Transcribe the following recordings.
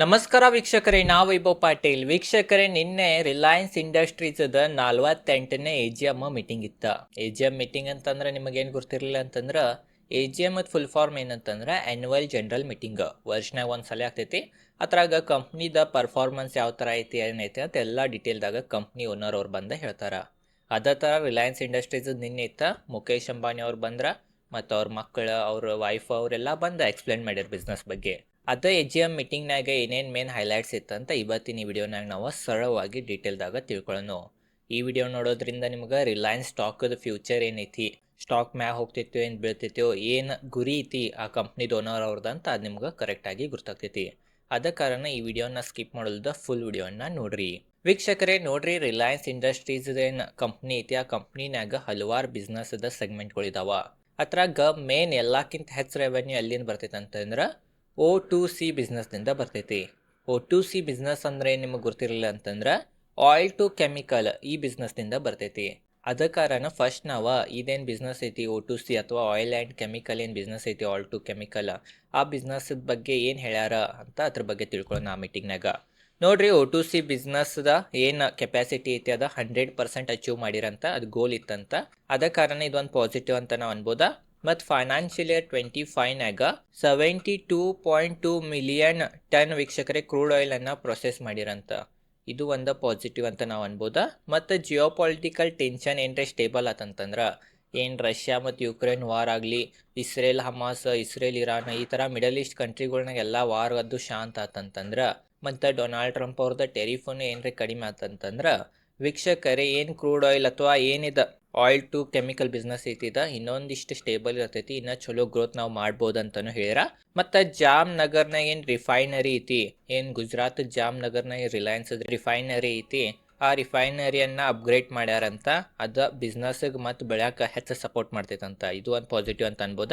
ನಮಸ್ಕಾರ ವೀಕ್ಷಕರೇ, ನಾವು ವೈಭವ್ ಪಾಟೀಲ್. ವೀಕ್ಷಕರೇ, ನಿನ್ನೆ ರಿಲಯನ್ಸ್ ಇಂಡಸ್ಟ್ರೀಸ್ ನಲ್ವತ್ತೆಂಟನೇ ಎ ಜಿ ಎಂ ಮೀಟಿಂಗ್ ಇತ್ತ. ಎ ಜಿ ಎಂ ಮೀಟಿಂಗ್ ಅಂತಂದ್ರೆ ನಿಮಗೇನು ಗೊತ್ತಿರಲಿಲ್ಲ ಅಂತಂದ್ರೆ A G M full form ಏನಂತಂದ್ರೆ ಆ್ಯನ್ಯುವಲ್ ಜನರಲ್ ಮೀಟಿಂಗ್ ವರ್ಷನಾಗ ಒಂದು ಸಲ ಆಗ್ತೈತಿ. ಅದ್ರಾಗ ಕಂಪ್ನಿದ ಪರ್ಫಾರ್ಮೆನ್ಸ್ ಯಾವ ಥರ ಐತಿ, ಏನೈತಿ ಅಂತ ಎಲ್ಲ ಡೀಟೇಲ್ದಾಗ ಕಂಪ್ನಿ ಓನರ್ ಅವ್ರು ಬಂದ ಹೇಳ್ತಾರ. ಅದೇ ಥರ ರಿಲಯನ್ಸ್ ಇಂಡಸ್ಟ್ರೀಸ್ ನಿನ್ನೆ ಇತ್ತ ಮುಖೇಶ್ ಅಂಬಾನಿ ಅವ್ರು ಬಂದ್ರ, ಮತ್ತು ಅವ್ರ ಮಕ್ಕಳು ಅವ್ರ ವೈಫ್ ಅವರೆಲ್ಲ ಬಂದು ಎಕ್ಸ್ಪ್ಲೇನ್ ಮಾಡ್ಯಾರ ಬಿಸ್ನೆಸ್ ಬಗ್ಗೆ. ಅದ ಎ ಜಿ ಎಂ ಮೀಟಿಂಗ್ನಾಗ ಏನೇನು ಮೇನ್ ಹೈಲೈಟ್ಸ್ ಇತ್ತಂತ ಇವತ್ತಿನ ಈ ವಿಡಿಯೋನಾಗ ನಾವು ಸರಳವಾಗಿ ಡೀಟೇಲ್ದಾಗ ತಿಳ್ಕೊಳ್ಳೋಣ. ಈ ವಿಡಿಯೋ ನೋಡೋದ್ರಿಂದ ನಿಮ್ಗೆ ರಿಲಯನ್ಸ್ ಸ್ಟಾಕದ ಫ್ಯೂಚರ್ ಏನೈತಿ ಸ್ಟಾಕ್ ಮ್ಯಾಗ ಹೋಗ್ತೈತೋ ಏನು ಬೀಳ್ತೈತೋ ಏನು ಗುರಿ ಐತಿ ಆ ಕಂಪ್ನಿದು ಓನರ್ ಅವ್ರದ್ದು ಅಂತ ಅದು ನಿಮ್ಗೆ ಕರೆಕ್ಟಾಗಿ ಗೊತ್ತಾಗ್ತೈತಿ ಅದ ಕಾರಣ ಈ ವಿಡಿಯೋನ ಸ್ಕಿಪ್ ಮಾಡೋದ ಫುಲ್ ವಿಡಿಯೋನ ನೋಡ್ರಿ. ವೀಕ್ಷಕರೇ, ನೋಡ್ರಿ ರಿಲಯನ್ಸ್ ಇಂಡಸ್ಟ್ರೀಸ್ ಏನು ಕಂಪ್ನಿ ಐತಿ, ಆ ಕಂಪ್ನಿನಾಗ ಹಲವಾರು ಬಿಸ್ನೆಸ್ದ ಸೆಗ್ಮೆಂಟ್ಗಳಿದಾವ ಅದ್ರಾಗ ಮೇನ್ ಎಲ್ಲಕ್ಕಿಂತ ಹೆಚ್ಚು ರೆವೆನ್ಯೂ ಅಲ್ಲಿಂದ ಬರ್ತೈತೆ ಅಂತಂದ್ರೆ ಓ ಟು ಸಿ ಬಿಸ್ನೆಸ್ನಿಂದ ಬರ್ತೈತಿ. ಓ ಟು ಸಿ ಬಿಸ್ನೆಸ್ ಅಂದ್ರೆ ನಿಮಗೆ ಗೊತ್ತಿರಲಿಲ್ಲ ಅಂತಂದ್ರೆ ಆಯಿಲ್ ಟು ಕೆಮಿಕಲ್ ಈ ಬಿಸ್ನೆಸ್ನಿಂದ ಬರ್ತೈತಿ. ಅದ ಕಾರಣ ಫಸ್ಟ್ ನಾವು ಇದೇನು ಬಿಸ್ನೆಸ್ ಐತಿ ಓ ಟು ಸಿ ಅಥವಾ ಆಯಿಲ್ ಆ್ಯಂಡ್ ಕೆಮಿಕಲ್ ಏನು ಬಿಸ್ನೆಸ್ ಐತಿ ಆಯಿಲ್ ಟು ಕೆಮಿಕಲ್ ಆ ಬಿಸ್ನೆಸ್ ಬಗ್ಗೆ ಏನು ಹೇಳ್ಯಾರ ಅಂತ ಅದ್ರ ಬಗ್ಗೆ ತಿಳ್ಕೊಳ್ಳೋಣ ಆ ಮೀಟಿಂಗ್ನಾಗ ನೋಡ್ರಿ ಓ ಟು ಸಿ ಬಿಸ್ನೆಸ್ದ ಏನು ಕೆಪಾಸಿಟಿ ಐತಿ, ಅದ ಹಂಡ್ರೆಡ್ ಪರ್ಸೆಂಟ್ ಅಚೀವ್ ಮಾಡಿರಂತ, ಅದು ಗೋಲ್ ಇತ್ತಂತ. ಅದ ಕಾರಣ ಇದೊಂದು ಪಾಸಿಟಿವ್ ಅಂತ ನಾವು ಅನ್ಬೋದಾ. ಮತ್ತು financial year twenty ಫೈವ್ನಾಗ seventy two point two million ton ವೀಕ್ಷಕರೇ ಕ್ರೂಡ್ ಆಯಿಲನ್ನು ಪ್ರೊಸೆಸ್ ಮಾಡಿರಂತ. ಇದು ಒಂದು ಪಾಸಿಟಿವ್ ಅಂತ ನಾವು ಅನ್ಬೋದು. ಮತ್ತು ಜಿಯೋ ಪೊಲಿಟಿಕಲ್ ಟೆನ್ಷನ್ ಏನರೆ ಸ್ಟೇಬಲ್ ಆತಂತಂದ್ರೆ ಏನು ರಷ್ಯಾ ಮತ್ತು ಯುಕ್ರೇನ್ ವಾರ್ ಆಗಲಿ ಇಸ್ರೇಲ್ ಹಮಾಸ್ ಇಸ್ರೇಲ್ ಇರಾನ್ ಈ ಥರ ಮಿಡಲ್ ಈಸ್ಟ್ ಕಂಟ್ರಿಗಳ್ನಾಗೆಲ್ಲ ವಾರ್ ಅದು ಶಾಂತ ಆತಂತಂದ್ರೆ ಮತ್ತು ಡೊನಾಲ್ಡ್ ಟ್ರಂಪ್ ಅವ್ರದ್ದು ಟೆರಿಫೋನ್ ಏನರೆ ಕಡಿಮೆ ಆತಂತಂದ್ರೆ ವೀಕ್ಷಕರೇ ಏನು ಕ್ರೂಡ್ ಆಯಿಲ್ ಅಥವಾ ಏನಿದೆ ಆಯಿಲ್ ಟು ಕೆಮಿಕಲ್ ಬಿಸ್ನೆಸ್ ಐತಿದ. ಇನ್ನೊಂದಿಷ್ಟು ಸ್ಟೇಬಲ್ ಇರ್ತೈತಿ. ಇನ್ನೂ ಚಲೋ ಗ್ರೋತ್ ನಾವು ಮಾಡ್ಬೋದು ಅಂತಲೂ ಹೇಳ್ಯಾರ. ಮತ್ತು ಜಾಮ್ ನಗರ್ನಾಗ ಏನು ರಿಫೈನರಿ ಐತಿ? ಏನು ಗುಜರಾತ್ ಜಾಮ್ ನಗರ್ನಾಗ ರಿಲಯನ್ಸ್ ರಿಫೈನರಿ ಐತಿ? ಆ ರಿಫೈನರಿಯನ್ನು ಅಪ್ಗ್ರೇಡ್ ಮಾಡ್ಯಾರಂತ. ಅದು ಬಿಸ್ನೆಸ್ಗೆ ಮತ್ತು ಬೆಳ್ಯಾಕ ಹೆಚ್ಚು ಸಪೋರ್ಟ್ ಮಾಡ್ತೈತಂತ. ಇದು ಒಂದು ಪಾಸಿಟಿವ್ ಅಂತ ಅನ್ಬೋದ.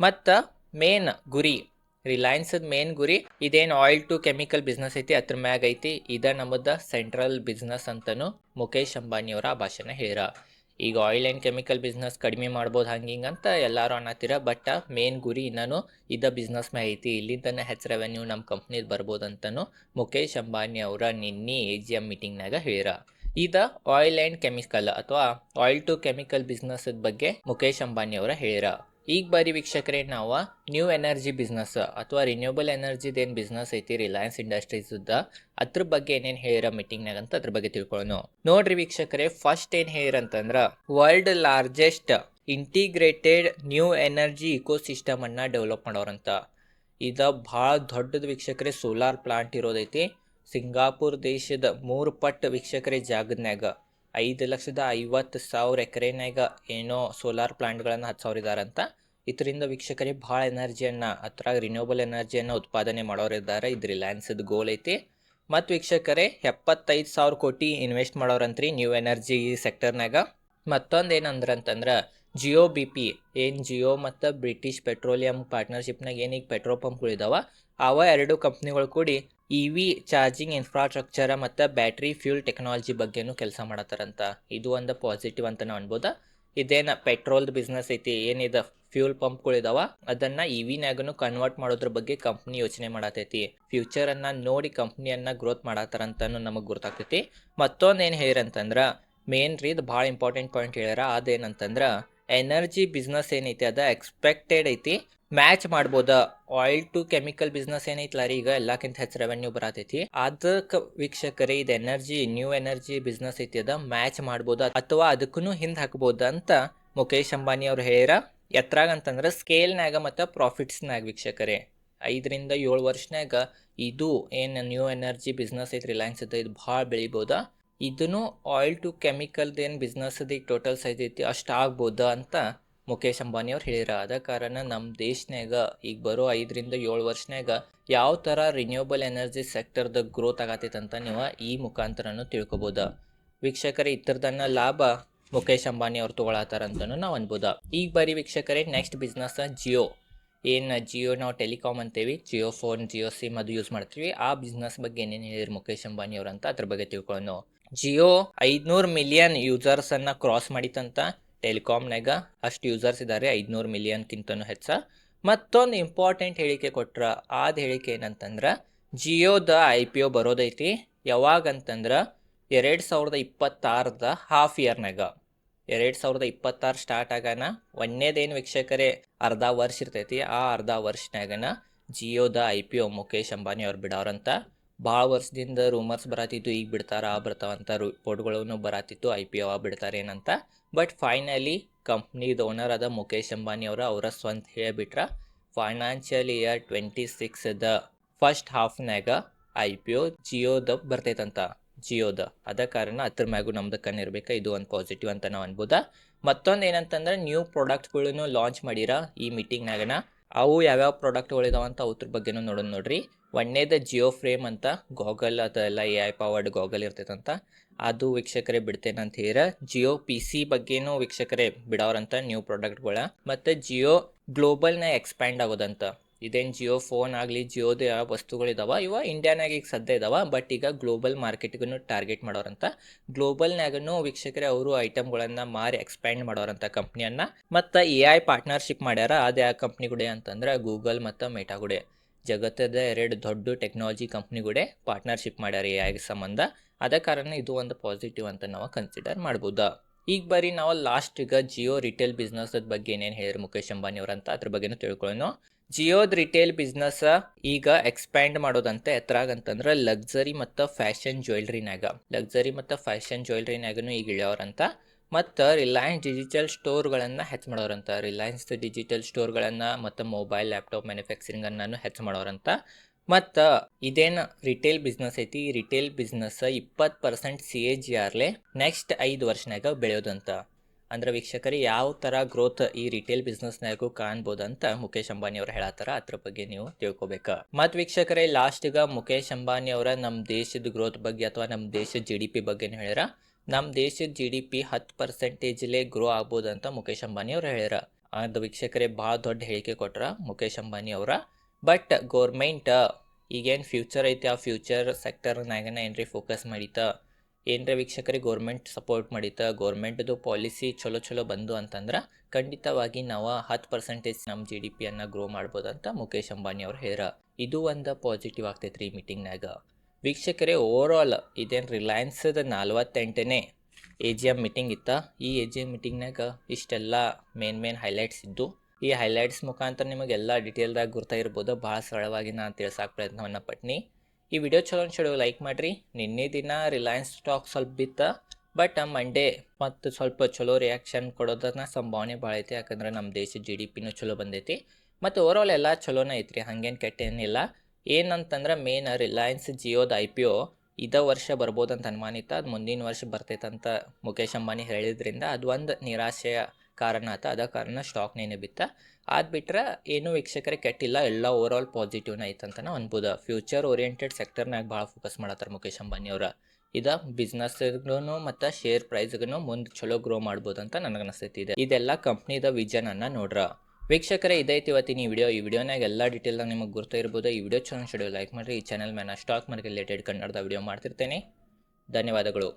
ಮತ್ತು ಮೇನ್ ಗುರಿ ರಿಲಯನ್ಸದ ಮೇನ್ ಗುರಿ, ಇದೇನು ಆಯಿಲ್ ಟು ಕೆಮಿಕಲ್ ಬಿಸ್ನೆಸ್ ಐತಿ? ಅದ್ರ ಮ್ಯಾಗ ಐತಿ. ಇದ ನಮ್ಮದ ಸೆಂಟ್ರಲ್ ಬಿಸ್ನೆಸ್ ಅಂತನೂ ಮುಖೇಶ್ ಅಂಬಾನಿಯವರ ಆ ಭಾಷಣ ಹೇಳ್ಯಾರ. ಈಗ ಆಯಿಲ್ ಆ್ಯಂಡ್ ಕೆಮಿಕಲ್ ಬಿಸ್ನೆಸ್ ಕಡಿಮೆ ಮಾಡ್ಬೋದು ಹಂಗೆ ಹಿಂಗೆ ಅಂತ ಎಲ್ಲರೂ ಅನ್ನತ್ತೀರ. ಬಟ್ ಮೇನ್ ಗುರಿ ಇನ್ನೂ ಇದ್ದ ಬಿಸ್ನೆಸ್ ಮೇ ಐತಿ. ಇಲ್ಲಿಂದನೇ ಹೆಚ್ಚು ರೆವೆನ್ಯೂ ನಮ್ಮ ಕಂಪ್ನಿದು ಬರ್ಬೋದು ಅಂತಲೂ ಮುಖೇಶ್ ಅಂಬಾನಿ ಅವರ ನಿನ್ನೆ ಎ ಜಿ ಎಂ ಮೀಟಿಂಗ್ನಾಗ ಹೇಳ್ಯಾರ. ಇದ ಆಯಿಲ್ ಆ್ಯಂಡ್ ಕೆಮಿಕಲ್ ಅಥವಾ ಆಯಿಲ್ ಟು ಕೆಮಿಕಲ್ ಬಿಸ್ನೆಸ್ ಬಗ್ಗೆ ಮುಖೇಶ್ ಅಂಬಾನಿ ಅವರ ಹೇಳ್ಯಾರ. ಈಗ ಬಾರಿ ವೀಕ್ಷಕರೇ ನಾವು ನ್ಯೂ ಎನರ್ಜಿ ಬಿಸ್ನೆಸ್ ಅಥವಾ ರಿನ್ಯೂಬಲ್ ಎನರ್ಜಿದ ಏನು ಬಿಸ್ನೆಸ್ ಐತಿ ರಿಲಯನ್ಸ್ ಇಂಡಸ್ಟ್ರೀಸ್ದ ಅದ್ರ ಬಗ್ಗೆ ಏನೇನು ಹೇಳಿರ ಮೀಟಿಂಗ್ನಾಗ ಅಂತ ಅದ್ರ ಬಗ್ಗೆ ತಿಳ್ಕೊಳ್ಳೋಣ ನೋಡ್ರಿ ವೀಕ್ಷಕರೇ ಫಸ್ಟ್ ಏನು ಹೇಳಿರಂತಂದ್ರೆ world largest integrated new energy ecosystem ಅನ್ನ ಡೆವಲಪ್ ಮಾಡೋರಂತ. ಇದ ಭಾಳ ದೊಡ್ಡದ ವೀಕ್ಷಕರೇ ಸೋಲಾರ್ ಪ್ಲಾಂಟ್ ಇರೋದೈತಿ. ಸಿಂಗಾಪುರ್ ದೇಶದ ಮೂರು ಪಟ್ಟು ವೀಕ್ಷಕರೇ ಜಾಗದ್ನ್ಯಾಗ. ಐದು ಲಕ್ಷದ ಐವತ್ತು ಸಾವಿರ ಎಕರೆನಾಗ ಏನೋ ಸೋಲಾರ್ ಪ್ಲಾಂಟ್ಗಳನ್ನು ಇದ್ದಾರಂತ ಇದರಿಂದ ವೀಕ್ಷಕರಿಗೆ ಭಾಳ ಎನರ್ಜಿಯನ್ನು ಅದ್ರಾಗ ರಿನ್ಯೂಬಲ್ ಎನರ್ಜಿಯನ್ನು ಉತ್ಪಾದನೆ ಮಾಡೋರಿದ್ದಾರೆ ಇದು ರಿಲಯನ್ಸದ ಗೋಲ್ ಐತಿ. ಮತ್ತು ವೀಕ್ಷಕರೇ, ಎಪ್ಪತ್ತೈದು ಸಾವಿರ ಕೋಟಿ ಇನ್ವೆಸ್ಟ್ ಮಾಡೋರಂತ್ರಿ ನ್ಯೂ ಎನರ್ಜಿ ಸೆಕ್ಟರ್ನಾಗ ಮತ್ತೊಂದು ಏನಂದ್ರೆ ಅಂತಂದ್ರೆ ಜಿಯೋ ಬಿ ಪಿ ಏನು ಜಿಯೋ ಮತ್ತು ಬ್ರಿಟಿಷ್ ಪೆಟ್ರೋಲಿಯಂ ಪಾರ್ಟ್ನರ್ಶಿಪ್ನಾಗ ಏನೀಗ ಪೆಟ್ರೋಲ್ ಪಂಪ್ಗಳಿದಾವ ಅವ ಎರಡು ಕಂಪ್ನಿಗಳು ಕೂಡಿ ಇ ವಿ ಚಾರ್ಜಿಂಗ್ ಇನ್ಫ್ರಾಸ್ಟ್ರಕ್ಚರ ಮತ್ತು ಬ್ಯಾಟ್ರಿ ಫ್ಯೂಲ್ ಟೆಕ್ನಾಲಜಿ ಬಗ್ಗೆನೂ ಕೆಲಸ ಮಾಡತ್ತಾರಂತ. ಇದು ಒಂದು ಪಾಸಿಟಿವ್ ಅಂತ ನಾವು ಅನ್ಬೋದ. ಇದೇನು ಪೆಟ್ರೋಲ್ದು ಬಿಸ್ನೆಸ್ ಐತಿ, ಏನಿದೆ ಫ್ಯೂಲ್ ಪಂಪ್ಗಳಿದಾವ ಅದನ್ನ ಇ ವಿನಾಗನು ಕನ್ವರ್ಟ್ ಮಾಡೋದ್ರ ಬಗ್ಗೆ ಕಂಪ್ನಿ ಯೋಚನೆ ಮಾಡತೈತಿ. ಫ್ಯೂಚರನ್ನು ನೋಡಿ ಕಂಪ್ನಿಯನ್ನ ಗ್ರೋತ್ ಮಾಡತ್ತಾರಂತನೂ ನಮಗೆ ಗೊತ್ತಾಗ್ತೈತಿ. ಮತ್ತೊಂದು ಏನು ಹೇಳಿರಂತಂದ್ರ ಮೇನ್ ರೀ ಇದು ಭಾಳ ಇಂಪಾರ್ಟೆಂಟ್ ಪಾಯಿಂಟ್ ಹೇಳ್ಯಾರ, ಅದೇನಂತಂದ್ರೆ ಎನರ್ಜಿ ಬಿಸ್ನೆಸ್ ಏನೈತಿ, ಅದ ಎಕ್ಸ್ಪೆಕ್ಟೆಡ್ ಐತಿ. ಮ್ಯಾಚ್ ಮಾಡ್ಬೋದ? ಆಯಿಲ್ ಟು ಕೆಮಿಕಲ್ ಬಿಸ್ನೆಸ್ ಏನೈತಲ್ಲ ರೀ ಈಗ? ಎಲ್ಲಕ್ಕಿಂತ ಹೆಚ್ಚು ರೆವೆನ್ಯೂ ಬರತೈತಿ. ಅದಕ್ಕೆ ವೀಕ್ಷಕರೇ, ಇದು ಎನರ್ಜಿ ನ್ಯೂ ಎನರ್ಜಿ ಬಿಸ್ನೆಸ್ ಐತಿ. ಅದ ಮ್ಯಾಚ್ ಮಾಡ್ಬೋದ ಅಥವಾ ಅದಕ್ಕೂ ಹಿಂದೆ ಹಾಕ್ಬೋದ ಅಂತ ಮುಖೇಶ್ ಅಂಬಾನಿ ಅವ್ರು ಹೇಳ್ಯಾರ. ಎತ್ರಾಗ ಅಂತಂದ್ರೆ ಸ್ಕೇಲ್ನಾಗ ಮತ್ತು ಪ್ರಾಫಿಟ್ಸ್ನಾಗ ವೀಕ್ಷಕರೇ. ಐದರಿಂದ ಏಳು ವರ್ಷನಾಗ ಇದು ಏನು ನ್ಯೂ ಎನರ್ಜಿ ಬಿಸ್ನೆಸ್ ಐತಿ ರಿಲಯನ್ಸ್ ಅದ, ಇದು ಭಾಳ ಬೆಳಿಬೋದ. ಇದನ್ನು ಆಯಿಲ್ ಟು ಕೆಮಿಕಲ್ದು ಏನು ಬಿಸ್ನೆಸ್ದು ಈಗ ಟೋಟಲ್ ಸೈಜ್ ಐತಿ, ಅಷ್ಟು ಆಗ್ಬೋದ ಅಂತ ಮುಖೇಶ್ ಅಂಬಾನಿ ಅವ್ರು ಹೇಳಿರ ಆದ ಕಾರಣ ನಮ್ಮ ದೇಶನಾಗ ಈಗ ಬರೋ ಐದರಿಂದ ಏಳು ವರ್ಷನಾಗ ಯಾವ ಥರ ರಿನ್ಯೂಬಲ್ ಎನರ್ಜಿ ಸೆಕ್ಟರ್ದ ಗ್ರೋತ್ ಆಗತ್ತೈತೆ ಅಂತ ನೀವು ಈ ಮುಖಾಂತರನೂ ತಿಳ್ಕೊಬೋದ. ವೀಕ್ಷಕರೇ ಇತರದನ್ನ ಲಾಭ ಮುಖೇಶ್ ಅಂಬಾನಿ ಅವ್ರು ತೊಗೊಳತ್ತಾರಂತನೂ ನಾವು ಅನ್ಬೋದ. ಈಗ ಬರೀ ವೀಕ್ಷಕರೇ ನೆಕ್ಸ್ಟ್ ಬಿಸ್ನೆಸ್ ಜಿಯೋ ಏನು ಜಿಯೋ ನಾವು ಟೆಲಿಕಾಮ್ ಅಂತೀವಿ ಜಿಯೋ ಫೋನ್ ಜಿಯೋ ಸಿಮ್ ಅದು ಯೂಸ್ ಮಾಡ್ತೀವಿ. ಆ ಬಿಸ್ನೆಸ್ ಬಗ್ಗೆ ಏನೇನು ಹೇಳಿದ್ರು ಮುಖೇಶ್ ಅಂಬಾನಿ ಅವ್ರು ಅಂತ ಅದ್ರ ಬಗ್ಗೆ ತಿಳ್ಕೊಳ್ಳೋಣ ಜಿಯೋ ಐದುನೂರು ಮಿಲಿಯನ್ ಯೂಸರ್ಸನ್ನು ಕ್ರಾಸ್ ಮಾಡಿತಂತ ಟೆಲಿಕಾಮ್ನಾಗ ಅಷ್ಟು ಯೂಸರ್ಸ್ ಇದ್ದಾರೆ ಐದುನೂರು ಮಿಲಿಯನ್ಕಿಂತನೂ ಹೆಚ್ಚ. ಮತ್ತೊಂದು ಇಂಪಾರ್ಟೆಂಟ್ ಹೇಳಿಕೆ ಕೊಟ್ರ, ಆದ ಹೇಳಿಕೆ ಏನಂತಂದ್ರೆ, ಜಿಯೋದ ಐ ಪಿ ಒ ಬರೋದೈತಿ ಯಾವಾಗ ಅಂತಂದ್ರೆ ಎರಡು ಸಾವಿರದ ಇಪ್ಪತ್ತಾರದ ಹಾಫ್ ಇಯರ್ನಾಗ ಎರಡು ಸಾವಿರದ ಇಪ್ಪತ್ತಾರು ಸ್ಟಾರ್ಟ್ ಆಗಾನ ಒಂದೇದೇನು ವೀಕ್ಷಕರೇ, ಅರ್ಧ ವರ್ಷ ಇರ್ತೈತಿ, ಆ ಅರ್ಧ ವರ್ಷನಾಗನ ಜಿಯೋದ I P O Mukesh Ambani ಅವ್ರು ಬಿಡೋರಂತ. ಭಾಳ ವರ್ಷದಿಂದ ರೂಮರ್ಸ್ ಬರತ್ತಿತ್ತು ಈಗ ಬಿಡ್ತಾರ ಆ ಬರ್ತಾವಂತ ರಿಪೋರ್ಟ್ಗಳನ್ನು ಬರತ್ತಿತ್ತು ಐ ಪಿ ಬಿಡ್ತಾರೆ ಏನಂತ ಬಟ್ ಫೈನಲಿ ಕಂಪ್ನಿದ ಓನರ್ ಅದ ಮುಖೇಶ್ ಅಂಬಾನಿ ಅವರು, ಅವರ ಸ್ವಂತ ಹೇಳಿಬಿಟ್ರ ಫೈನಾನ್ಷಿಯಲ್ ಇಯರ್ ಟ್ವೆಂಟಿ ಸಿಕ್ಸ್ದ ಫಸ್ಟ್ ಹಾಫ್ನಾಗ ಐ ಪಿ ಓ ಜಿಯೋದ ಬರ್ತೈತಂತ. ಜಿಯೋದ. ಅದ ಕಾರಣ ಅದ್ರ ಮ್ಯಾಗು ನಮ್ದು ಕಣ್ಣಿರ್ಬೇಕು ಇದು ಒಂದು ಪಾಸಿಟಿವ್ ಅಂತ ನಾವು ಅನ್ಬೋದ. ಮತ್ತೊಂದು ಏನಂತಂದ್ರೆ ನ್ಯೂ ಪ್ರಾಡಕ್ಟ್ಗಳನ್ನು ಲಾಂಚ್ ಮಾಡಿರ ಈ ಮೀಟಿಂಗ್ನಾಗನ ಅವು ಯಾವ್ಯಾವ ಪ್ರಾಡಕ್ಟ್ಗಳಿದಾವಂತ ಅವ್ರ ಬಗ್ಗೆನೂ ನೋಡೋಣ ನೋಡ್ರಿ. ಒಂದೇದ ಜಿಯೋ ಫ್ರೇಮ್ ಅಂತ ಗಾಗಲ್ ಅದೆಲ್ಲ ಎ ಐ ಪವರ್ಡ್ ಗಾಗಲ್ ಇರ್ತೈತಂತ. ಅದು ವೀಕ್ಷಕರೇ ಬಿಡ್ತೇನೆ ಅಂತ ಹೇಳ ಜಿಯೋ ಪಿ ಸಿ ಬಗ್ಗೆನೂ ವೀಕ್ಷಕರೇ ಬಿಡೋರಂತ ನ್ಯೂ ಪ್ರಾಡಕ್ಟ್ಗಳ ಮತ್ತು ಜಿಯೋ ಗ್ಲೋಬಲ್ನ ಎಕ್ಸ್ಪ್ಯಾಂಡ್ ಆಗೋದಂತ. ಇದೇನು ಜಿಯೋ ಫೋನ್ ಆಗಲಿ, ಜಿಯೋದ ಯಾವ ವಸ್ತುಗಳಿದಾವ ಇವ ಇಂಡಿಯಾನಾಗ ಈಗ ಸದ್ಯ ಇದಾವ. ಬಟ್ ಈಗ ಗ್ಲೋಬಲ್ ಮಾರ್ಕೆಟ್ಗೂ ಟಾರ್ಗೆಟ್ ಮಾಡೋರಂತ. ಗ್ಲೋಬಲ್ನಾಗೂ ವೀಕ್ಷಕರೇ ಅವರು ಐಟಮ್ಗಳನ್ನು ಮಾರಿ ಎಕ್ಸ್ಪ್ಯಾಂಡ್ ಮಾಡೋರಂತ ಕಂಪ್ನಿಯನ್ನ ಮತ್ತು ಎ ಐ ಪಾರ್ಟ್ನರ್ಶಿಪ್ ಮಾಡ್ಯಾರ. ಅದು ಯಾವ ಕಂಪ್ನಿಗುಡೆ ಅಂತಂದ್ರೆ ಗೂಗಲ್ ಮತ್ತು ಮೆಟಾಗುಡೆ ಜಗತ್ತದ ಎರಡು ದೊಡ್ಡ ಟೆಕ್ನಾಲಜಿ ಕಂಪ್ನಿಗಳೇ ಪಾರ್ಟ್ನರ್ಶಿಪ್ ಮಾಡ್ಯಾರ ಎ ಐಗೆ ಸಂಬಂಧ. ಅದ ಕಾರಣ ಇದು ಒಂದು ಪಾಸಿಟಿವ್ ಅಂತ ನಾವು ಕನ್ಸಿಡರ್ ಮಾಡ್ಬೋದಾ. ಈಗ ಬರೀ ನಾವು ಲಾಸ್ಟ್ ಈಗ ಜಿಯೋ ರಿಟೇಲ್ ಬಿಸ್ನೆಸ್ ಬಗ್ಗೆ ಏನೇನು ಹೇಳಿದ್ರು ಮುಖೇಶ್ ಅಂಬಾನಿ ಅವರಂತ ಅದ್ರ ಬಗ್ಗೆನೂ ತಿಳ್ಕೊಳ್ಳೋಣ ಜಿಯೋದ್ ರಿಟೇಲ್ ಬಿಸ್ನೆಸ್ ಈಗ ಎಕ್ಸ್ಪ್ಯಾಂಡ್ ಮಾಡೋದಂತೆ ಎತ್ತರಾಗ ಅಂತಂದ್ರೆ ಲಕ್ಸರಿ ಮತ್ತು ಫ್ಯಾಷನ್ ಜ್ಯುವೆಲ್ರಿನಾಗ ಲಕ್ಸರಿ ಮತ್ತು ಫ್ಯಾಷನ್ ಜ್ಯುವೆಲ್ರಿನಾಗನು ಈಗ ಇಳಿಯೋರಂತ ಮತ್ತು ರಿಲಯನ್ಸ್ ಡಿಜಿಟಲ್ ಸ್ಟೋರ್ಗಳನ್ನು ಹೆಚ್ಚು ಮಾಡೋರಂತ. ರಿಲಯನ್ಸ್ ಡಿಜಿಟಲ್ ಸ್ಟೋರ್ಗಳನ್ನು ಮತ್ತು ಮೊಬೈಲ್ ಲ್ಯಾಪ್ಟಾಪ್ ಮ್ಯಾನುಫ್ಯಾಕ್ಚರಿಂಗನ್ನು ಹೆಚ್ಚು ಮಾಡೋರಂತ. ಮತ್ತು ಇದೇನು ರಿಟೇಲ್ ಬಿಸ್ನೆಸ್ ಐತಿ? ಈ ರಿಟೇಲ್ ಬಿಸ್ನೆಸ್ ಇಪ್ಪತ್ತು ಪರ್ಸೆಂಟ್ ಸಿ ಎ ಜಿ ಆರ್ಲೆ ನೆಕ್ಸ್ಟ್ ಐದು ವರ್ಷನಾಗ ಬೆಳೆಯೋದಂತ. ಅಂದ್ರೆ ವೀಕ್ಷಕರೇ, ಯಾವ ಥರ ಗ್ರೋತ್ ಈ ರಿಟೇಲ್ ಬಿಸ್ನೆಸ್ನಾಗೂ ಕಾಣ್ಬೋದಂತ ಮುಖೇಶ್ ಅಂಬಾನಿ ಅವ್ರು ಹೇಳತ್ತಾರ ಅದ್ರ ಬಗ್ಗೆ ನೀವು ತಿಳ್ಕೊಬೇಕು. ಮತ್ತು ವೀಕ್ಷಕರೇ ಲಾಸ್ಟ್ಗೆ ಮುಖೇಶ್ ಅಂಬಾನಿ ಅವರ ನಮ್ಮ ದೇಶದ ಗ್ರೋತ್ ಬಗ್ಗೆ ಅಥವಾ ನಮ್ಮ ದೇಶದ ಜಿ ಡಿ ಪಿ ಬಗ್ಗೆ ಹೇಳ್ಯಾರ ನಮ್ಮ ದೇಶದ ಜಿ ಡಿ ಪಿ ಹತ್ತು ಪರ್ಸೆಂಟೇಜ್ಲೇ ಗ್ರೋ ಅಂತ ಮುಖೇಶ್ ಅಂಬಾನಿ ಅವ್ರು ಹೇಳ್ಯಾರ. ಅದು ವೀಕ್ಷಕರೇ ಭಾಳ ದೊಡ್ಡ ಹೇಳಿಕೆ ಕೊಟ್ರ ಮುಖೇಶ್ ಅಂಬಾನಿ ಅವರ. ಬಟ್ ಗೌರ್ಮೆಂಟ್ ಈಗೇನು ಫ್ಯೂಚರ್ ಐತಿ, ಆ ಫ್ಯೂಚರ್ ಸೆಕ್ಟರ್ನಾಗನ ಏನ್ರಿ ಫೋಕಸ್ ಮಾಡಿತ? ಏನರ ವೀಕ್ಷಕರಿಗೆ ಗೌರ್ಮೆಂಟ್ ಸಪೋರ್ಟ್ ಮಾಡಿತ? ಗೌರ್ಮೆಂಟ್ದು ಪಾಲಿಸಿ ಚಲೋ ಚಲೋ ಬಂದು ಅಂತಂದ್ರೆ ಖಂಡಿತವಾಗಿ ನಾವು ಹತ್ತು ಪರ್ಸೆಂಟೇಜ್ ನಮ್ಮ ಜಿ ಡಿ ಪಿಯನ್ನು ಗ್ರೋ ಮಾಡ್ಬೋದಂತ ಮುಖೇಶ್ ಅಂಬಾನಿ ಅವ್ರು ಹೇಳ್ಯಾರ. ಇದು ಒಂದು ಪಾಸಿಟಿವ್ ಆಗ್ತೈತೆ ರೀ ಮೀಟಿಂಗ್ನಾಗ ವೀಕ್ಷಕರೇ ಓವರ್ ಆಲ್ ಇದೇನು ರಿಲಯನ್ಸ್ದ ನಲ್ವತ್ತೆಂಟನೇ ಎ ಜಿ ಎಂ ಮೀಟಿಂಗ್ ಇತ್ತ? ಈ ಎ ಜಿ ಎಂ ಮೀಟಿಂಗ್ನಾಗ ಇಷ್ಟೆಲ್ಲ ಮೇನ್ ಮೇನ್ ಹೈಲೈಟ್ಸ್ ಇದ್ದು, ಈ ಹೈಲೈಟ್ಸ್ ಮುಖಾಂತರ ನಿಮಗೆಲ್ಲ ಡೀಟೇಲ್ದಾಗ ಗುರ್ತಾಗಿರ್ಬೋದು ಭಾಳ ಸರಳವಾಗಿ ನಾನು ತಿಳ್ಸೋಕೆ ಪ್ರಯತ್ನವನ್ನು ಪಟ್ನಿ. ಈ ವಿಡಿಯೋ ಚಲೋ ಚಲೋ ಲೈಕ್ ಮಾಡಿರಿ. ನಿನ್ನೆ ದಿನ ರಿಲಯನ್ಸ್ ಸ್ಟಾಕ್ ಸ್ವಲ್ಪ ಬಿತ್ತ ಬಟ್ ಮಂಡೇ ಮತ್ತು ಸ್ವಲ್ಪ ಚಲೋ ರಿಯಾಕ್ಷನ್ ಕೊಡೋದನ್ನ ಸಂಭಾವನೆ ಭಾಳ ಐತಿ. ಯಾಕಂದ್ರೆ ನಮ್ಮ ದೇಶದ ಜಿ ಡಿ ಪಿನೂ ಚಲೋ ಬಂದೈತಿ. ಮತ್ತು ಓವರ್ ಆಲ್ ಎಲ್ಲ ಚಲೋನೇ ಐತ್ರಿ. ಹಾಗೇನು ಕೆಟ್ಟೇನಿಲ್ಲ ಏನಂತಂದ್ರೆ ಮೇನ್ ರಿಲಯನ್ಸ್ ಜಿಯೋದ ಐ ಪಿ ಒ ಇದ ವರ್ಷ ಬರ್ಬೋದಂತ ಅನುಮಾನಿತ ಅದು ಮುಂದಿನ ವರ್ಷ ಬರ್ತೈತಂತ ಮುಖೇಶ್ ಅಂಬಾನಿ ಹೇಳಿದ್ರಿಂದ ಅದು ಒಂದು ನಿರಾಶೆಯ ಕಾರಣ ಆತ. ಅದ ಕಾರಣ ಸ್ಟಾಕ್ ನೇನೆ ಬಿತ್ತ. ಅದು ಬಿಟ್ರೆ ಏನೂ ವೀಕ್ಷಕರೇ ಕೆಟ್ಟಿಲ್ಲ. ಎಲ್ಲ ಓವರ್ ಆಲ್ ಪಾಸಿಟಿವ್ನ ಐತಂತ ಅನ್ಬೋದು. ಫ್ಯೂಚರ್ ಓರಿಯೆಂಟೆಡ್ ಸೆಕ್ಟರ್ನಾಗ ಭಾಳ ಫೋಕಸ್ ಮಾಡತ್ತಾರ ಮುಖೇಶ್ ಅಂಬಾನಿ ಅವ್ರ. ಇದ ಬಿಸ್ನೆಸ್ಗೂ ಮತ್ತು ಶೇರ್ ಪ್ರೈಸ್ಗೂ ಮುಂದೆ ಚಲೋ ಗ್ರೋ ಮಾಡ್ಬೋದು ಅಂತ ನನಗೆ ಅನಿಸ್ತೈತಿ ಇದೆ. ಇದೆಲ್ಲ ಕಂಪ್ನಿದ ವಿಜನನ್ನು ನೋಡ್ರ. ವೀಕ್ಷಕರೇ ಇದೈತಿ ಇವತ್ತಿನ ಈ ವಿಡಿಯೋ. ಈ ವಿಡಿಯೋನಾಗ ಎಲ್ಲ ಡೀಟೇಲ್ದಾಗ ನಿಮಗೆ ಗುರ್ತಾ ಇರ್ಬೋದು. ಈ ವಿಡಿಯೋ ಚಲೋ ಲೈಕ್ ಮಾಡಿರಿ, ಈ ಚಾನಲ್ ಮೇಲೆ ಸ್ಟಾಕ್ ಮಾರ್ಕೆಟ್ ರಿಲೇಟೆಡ್ ಕನ್ನಡದ ವಿಡಿಯೋ ಮಾಡ್ತಿರ್ತೇನೆ. ಧನ್ಯವಾದಗಳು.